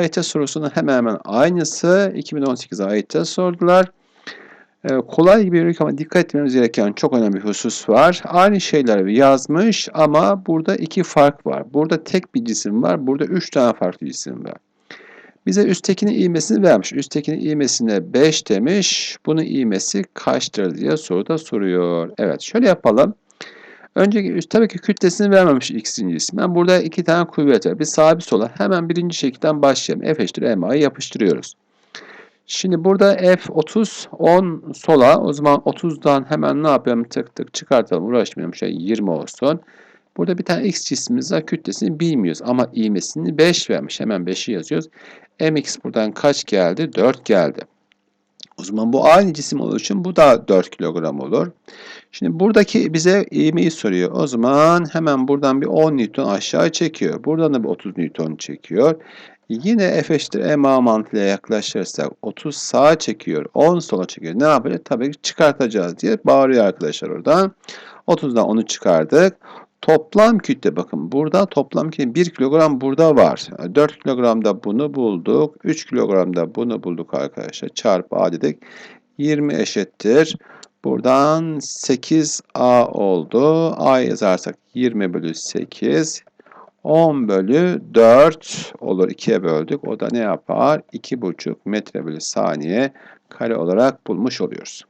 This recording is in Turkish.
AYT sorusunun hemen hemen aynısı 2018 AYT sordular. Ee, kolay gibi görünüyor ama dikkat etmemiz gereken çok önemli bir husus var. Aynı şeyleri yazmış ama burada iki fark var. Burada tek bir cisim var, burada üç tane farklı cisim var. Bize üsttekinin ivmesini vermiş. Üsttekinin ivmesine 5 demiş. Bunun ivmesi kaçtır diye soruda soruyor. Evet şöyle yapalım. Önceki tabii ki kütlesini vermemiş x'in cismen. Burada iki tane kuvvet var. Bir sağa bir sola. Hemen birinci şekilden başlayalım. F eşittir MA'yı yapıştırıyoruz. Şimdi burada F 30, 10 sola. O zaman 30'dan hemen ne yapıyorum? Tık tık çıkartalım. Uğraşmayalım. Şey 20 olsun. Burada bir tane x cismimiz var. Kütlesini bilmiyoruz ama ivmesini 5 vermiş. Hemen 5'i yazıyoruz. mx buradan kaç geldi? 4 geldi. O zaman bu aynı cisim olduğu için bu da 4 kilogram olur. Şimdi buradaki bize ivmeyi soruyor. O zaman hemen buradan bir 10 Newton aşağı çekiyor. Buradan da bir 30 Newton çekiyor. Yine F eşittir MA mantığıyla yaklaşırsak 30 sağa çekiyor, 10 sola çekiyor. Ne yapacağız? Tabii ki çıkartacağız diye bağırıyor arkadaşlar oradan. 30'dan 10'u çıkardık. Toplam kütle bakın burada toplam kütle 1 kilogram burada var. 4 kilogramda bunu bulduk. 3 kilogramda bunu bulduk arkadaşlar. Çarpı A dedik. 20 eşittir. Buradan 8A oldu. A yazarsak 20 bölü 8. 10 bölü 4 olur. 2'ye böldük. O da ne yapar? 2,5 metre bölü saniye kare olarak bulmuş oluyoruz.